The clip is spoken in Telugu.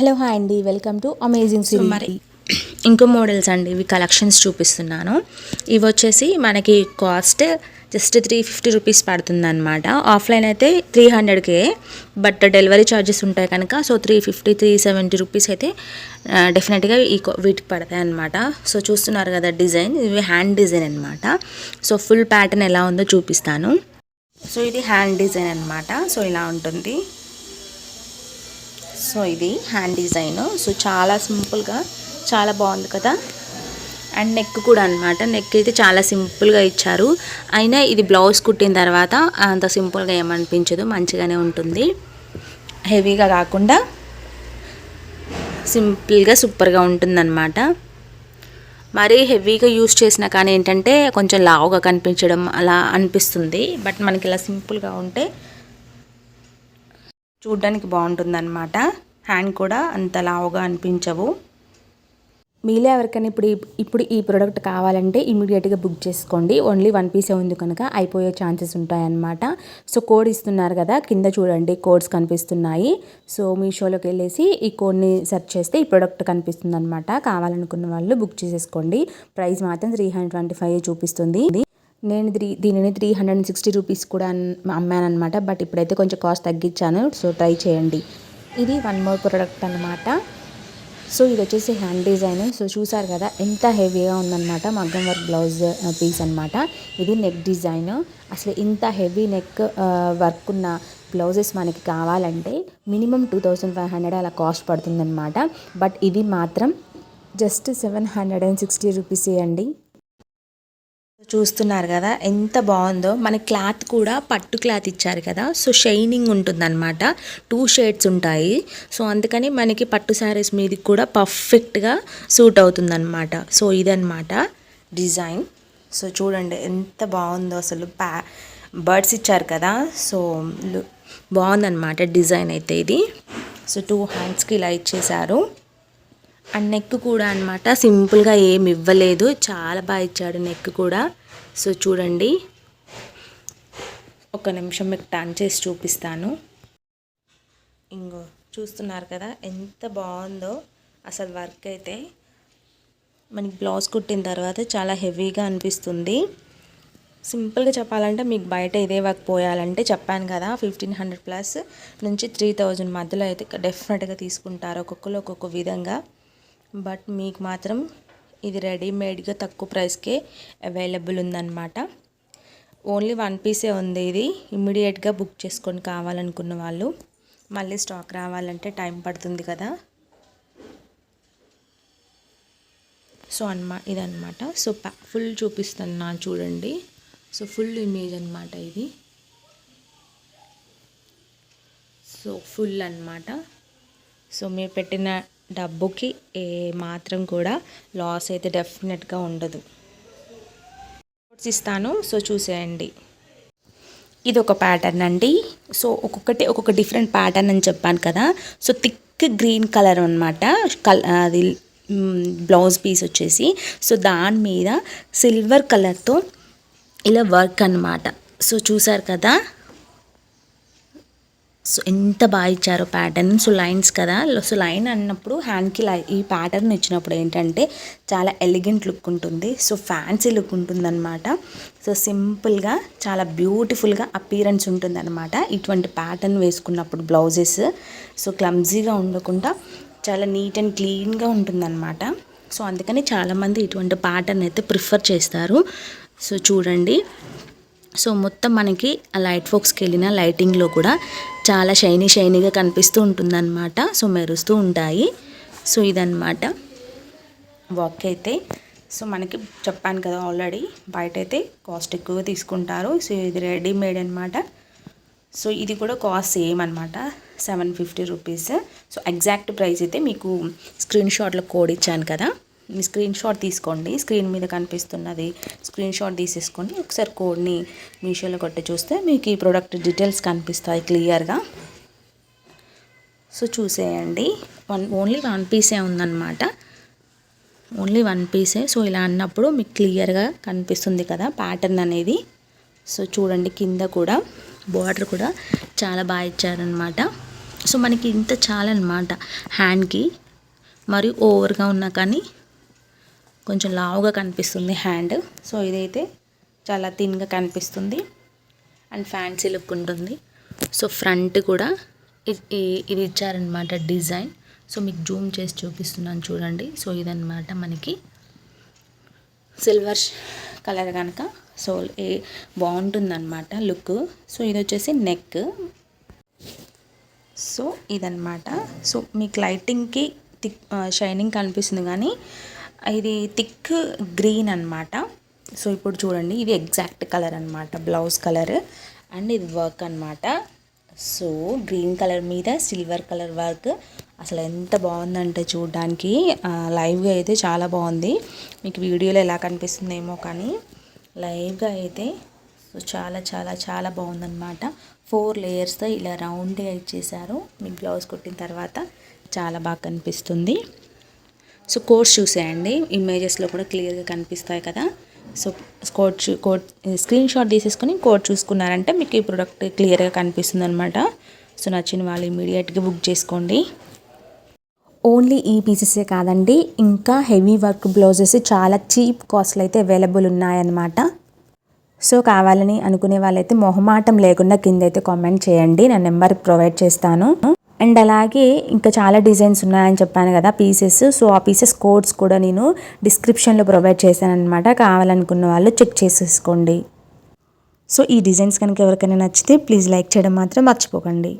హలో హాయ్ అండి. వెల్కమ్ టు అమేజింగ్ సో మరి ఇంకో మోడల్స్ అండి. ఇవి కలెక్షన్స్ చూపిస్తున్నాను. ఇవి వచ్చేసి మనకి cost just three fifty rupees పడుతుంది అనమాట ఆఫ్లైన్ అయితే త్రీ హండ్రెడ్కే బట్ డెలివరీ ఛార్జెస్ ఉంటాయి కనుక so three fifty three seventy rupees అయితే డెఫినెట్గా ఈ వీటికి పడతాయి అనమాట సో చూస్తున్నారు కదా డిజైన్ ఇవి హ్యాండ్ డిజైన్ అనమాట సో ఫుల్ ప్యాటర్న్ ఎలా ఉందో చూపిస్తాను. సో ఇది హ్యాండ్ డిజైన్ అనమాట సో ఇలా ఉంటుంది. సో ఇది హ్యాండ్ డిజైన్ సో చాలా సింపుల్గా చాలా బాగుంది కదా. అండ్ నెక్ కూడా అనమాట నెక్ అయితే చాలా సింపుల్గా ఇచ్చారు. అయినా ఇది బ్లౌజ్ కుట్టిన తర్వాత అంత సింపుల్గా ఏమనిపించదు మంచిగానే ఉంటుంది. హెవీగా కాకుండా సింపుల్గా సూపర్గా ఉంటుందన్నమాట. మరీ హెవీగా యూస్ చేసినా కానీ ఏంటంటే కొంచెం లావుగా కనిపించడం అలా అనిపిస్తుంది. బట్ మనకి ఇలా సింపుల్గా ఉంటే చూడ్డానికి బాగుంటుందన్నమాట. హ్యాండ్ కూడా అంత లావుగా అనిపించవు. మీలో ఎవరికైనా ఇప్పుడు ఇప్పుడు ఈ ప్రోడక్ట్ కావాలంటే ఇమీడియట్గా బుక్ చేసుకోండి. ఓన్లీ వన్ పీసే ఉంది కనుక అయిపోయే ఛాన్సెస్ ఉంటాయన్నమాట. సో కోడ్ ఇస్తున్నారు కదా కింద చూడండి కోడ్స్ కనిపిస్తున్నాయి. సో మీషోలోకి వెళ్ళేసి ఈ కోడ్ని సెర్చ్ చేస్తే ఈ ప్రోడక్ట్ కనిపిస్తుంది అనమాట కావాలనుకున్న వాళ్ళు బుక్ చేసేసుకోండి. ప్రైస్ మాత్రం త్రీ హండ్రెడ్ ట్వంటీ ఫైవ్ చూపిస్తుంది. నేను త్రీ దీనిని three hundred and sixty rupees కూడా అమ్మానమాట బట్ ఇప్పుడైతే కొంచెం కాస్ట్ తగ్గించాను సో ట్రై చేయండి. ఇది వన్ మోర్ ప్రోడక్ట్ అనమాట సో ఇది వచ్చేసి హ్యాండ్ డిజైన్ సో చూసారు కదా ఎంత హెవీగా ఉందన్నమాట. మగ్గం వర్క్ బ్లౌజ్ పీస్ అన్నమాట. ఇది నెక్ డిజైన్ అసలు ఇంత హెవీ నెక్ వర్క్ ఉన్న బ్లౌజెస్ మనకి కావాలంటే minimum two thousand five hundred అలా కాస్ట్ పడుతుందన్నమాట. బట్ ఇవి మాత్రం just seven hundred and sixty రూపీసే అండి. చూస్తున్నారు కదా ఎంత బాగుందో. మన క్లాత్ కూడా పట్టు క్లాత్ ఇచ్చారు కదా సో షైనింగ్ ఉంటుందన్నమాట. టూ షేడ్స్ ఉంటాయి. సో అందుకని మనకి పట్టు శారీస్ మీదకి కూడా పర్ఫెక్ట్గా సూట్ అవుతుందన్నమాట. సో ఇదనమాట డిజైన్. సో చూడండి ఎంత బాగుందో అసలు. ప్యా బర్డ్స్ ఇచ్చారు కదా సో బాగుందన్నమాట డిజైన్ అయితే ఇది. సో టూ హ్యాండ్స్కి ఇలా ఇచ్చేసారు అండ్ నెక్ కూడా అనమాట సింపుల్గా ఏమి ఇవ్వలేదు. చాలా బాగా ఇచ్చాడు నెక్ కూడా. సో చూడండి. ఒక నిమిషం మీకు టర్న్ చేసి చూపిస్తాను. ఇంకో చూస్తున్నారు కదా ఎంత బాగుందో. అసలు వర్క్ అయితే మనకి బ్లౌజ్ కుట్టిన తర్వాత చాలా హెవీగా అనిపిస్తుంది. సింపుల్గా చెప్పాలంటే మీకు బయట ఇదే వర్క్ పోయాలంటే చెప్పాను కదా ఫిఫ్టీన్ హండ్రెడ్ ప్లస్ నుంచి త్రీ థౌజండ్ మధ్యలో అయితే డెఫినెట్గా తీసుకుంటారు ఒక్కొక్కరు ఒక్కొక్క విధంగా. బట్ మీకు మాత్రం ఇది రెడీమేడ్గా తక్కువ ప్రైస్కే అవైలబుల్ ఉందన్నమాట. ఓన్లీ వన్ పీసే ఉంది ఇది. ఇమ్మీడియట్గా బుక్ చేసుకొని కావాలనుకున్న వాళ్ళు మళ్ళీ స్టాక్ రావాలంటే టైం పడుతుంది కదా. సో అన్నమా ఇదన్నమాట. సో ప్యా ఫుల్ చూపిస్తున్నా చూడండి. సో ఫుల్ ఇమేజ్ అనమాట ఇది. సో ఫుల్ అన్నమాట. సో మీరు పెట్టిన డబ్బుకి ఏ మాత్రం కూడా లాస్ అయితే డెఫినెట్గా ఉండదు. కోట్స్ ఇస్తాను సో చూసేయండి. ఇది ఒక ప్యాటర్న్ అండి. సో ఒక్కొక్కటి ఒక్కొక్క డిఫరెంట్ ప్యాటర్న్ అని చెప్పాను కదా. సో థిక్ గ్రీన్ కలర్ అనమాట కల్ అది బ్లౌజ్ పీస్ వచ్చేసి. సో దాని మీద సిల్వర్ కలర్తో ఇలా వర్క్ అన్నమాట. సో చూసారు కదా? సో ఎంత బాగా ఇచ్చారో ప్యాటర్న్ సో లైన్స్ కదా. సో లైన్ అన్నప్పుడు హ్యాండ్కి లై ఈ ప్యాటర్న్ ఇచ్చినప్పుడు ఏంటంటే చాలా ఎలిగెంట్ లుక్ ఉంటుంది. సో ఫ్యాన్సీ లుక్ ఉంటుందన్నమాట. సో సింపుల్గా చాలా బ్యూటిఫుల్గా అపీరెన్స్ ఉంటుందన్నమాట. ఇటువంటి ప్యాటర్న్ వేసుకున్నప్పుడు బ్లౌజెస్ సో క్లమ్జీగా ఉండకుండా చాలా నీట్ అండ్ క్లీన్గా ఉంటుందన్నమాట. సో అందుకని చాలామంది ఇటువంటి ప్యాటర్న్ అయితే ప్రిఫర్ చేస్తారు. సో చూడండి. సో మొత్తం మనకి ఆ లైట్ ఫోక్స్కి వెళ్ళిన లైటింగ్లో కూడా చాలా షైనీ షైనీగా కనిపిస్తూ ఉంటుందన్నమాట. సో మెరుస్తూ ఉంటాయి. సో ఇదన్నమాట. వర్క్ అయితే. సో మనకి చెప్పాను కదా ఆల్రెడీ బయట అయితే కాస్ట్ ఎక్కువగా తీసుకుంటారు. సో ఇది రెడీమేడ్ అనమాట సో ఇది కూడా కాస్ట్ సేమ్ అనమాట seven fifty rupees so exact price అయితే మీకు స్క్రీన్ షాట్లో కోడ్ ఇచ్చాను కదా. స్క్రీన్ షాట్ తీసుకోండి. స్క్రీన్ మీద కనిపిస్తున్నది. స్క్రీన్ షాట్ తీసేసుకోండి ఒకసారి కోడ్ని మీషోలో కొట్టి చూస్తే మీకు ఈ ప్రోడక్ట్ డీటెయిల్స్ కనిపిస్తాయి క్లియర్గా సో చూసేయండి. వన్ ఓన్లీ వన్ పీసే ఉందన్నమాట. ఓన్లీ వన్ పీసే సో ఇలా అన్నప్పుడు మీకు క్లియర్గా కనిపిస్తుంది కదా ప్యాటర్న్ అనేది. సో చూడండి కింద కూడా బార్డర్ కూడా చాలా బాగా ఇచ్చారనమాట సో మనకి ఇంత చాలన్నమాట హ్యాండ్కి మరియు ఓవర్గా ఉన్నా కానీ కొంచెం లావుగా కనిపిస్తుంది హ్యాండ్. సో ఇదైతే చాలా థిన్గా కనిపిస్తుంది. అండ్ ఫ్యాన్సీ లుక్ ఉంటుంది. సో ఫ్రంట్ కూడా ఇ- ఇది ఇచ్చారనమాట డిజైన్. సో మీకు జూమ్ చేసి చూపిస్తున్నాను చూడండి. సో ఇదనమాట మనకి సిల్వర్ కలర్ కనుక సో ఏ బాగుంటుందన్నమాట లుక్. సో ఇది వచ్చేసి నెక్. సో ఇదనమాట సో మీకు లైటింగ్కి థిక్ షైనింగ్ కనిపిస్తుంది కానీ ఇది థిక్ గ్రీన్ అన్నమాట. సో ఇప్పుడు చూడండి ఇది ఎగ్జాక్ట్ కలర్ అన్నమాట. బ్లౌజ్ కలర్ అండ్ ఇది వర్క్ అన్నమాట. సో గ్రీన్ కలర్ మీద సిల్వర్ కలర్ వర్క్. అసలు ఎంత బాగుందంటే చూడడానికి. లైవ్గా అయితే చాలా బాగుంది. మీకు వీడియోలో ఎలా కనిపిస్తుందేమో కానీ లైవ్గా అయితే సో చాలా చాలా చాలా బాగుందన్నమాట. ఫోర్ లేయర్స్తో ఇలా రౌండ్గా ఇచ్చేసారు మీకు బ్లౌజ్ కుట్టిన తర్వాత చాలా బాగా కనిపిస్తుంది. సో కోడ్స్ చూసేయండి ఇమేజెస్లో కూడా క్లియర్గా కనిపిస్తాయి కదా. సో కోడ్ చూ కోడ్ స్క్రీన్ షాట్ తీసేసుకొని కోడ్ చూసుకున్నారంటే మీకు ఈ ప్రోడక్ట్ క్లియర్గా కనిపిస్తుంది అనమాట సో నచ్చిన వాళ్ళు ఇమీడియట్గా బుక్ చేసుకోండి. ఓన్లీ ఈ పీసెసే కాదండి ఇంకా హెవీ వర్క్ బ్లౌజెస్ చాలా చీప్ కాస్ట్లో అయితే అవైలబుల్ ఉన్నాయన్నమాట. సో కావాలని అనుకునే వాళ్ళైతే మొహమాటం లేకుండా కింద అయితే కామెంట్ చేయండి. నా నెంబర్ ప్రొవైడ్ చేస్తాను. అండ్ అలాగే ఇంకా చాలా డిజైన్స్ ఉన్నాయని చెప్పాను కదా పీసెస్ సో ఆ పీసెస్ కోడ్స్ కూడా నేను డిస్క్రిప్షన్లో ప్రొవైడ్ చేశాను అనమాట కావాలనుకున్న వాళ్ళు చెక్ చేసేసుకోండి. సో ఈ డిజైన్స్ కనుక ఎవరికైనా నచ్చితే ప్లీజ్ లైక్ చేయడం మాత్రం మర్చిపోకండి.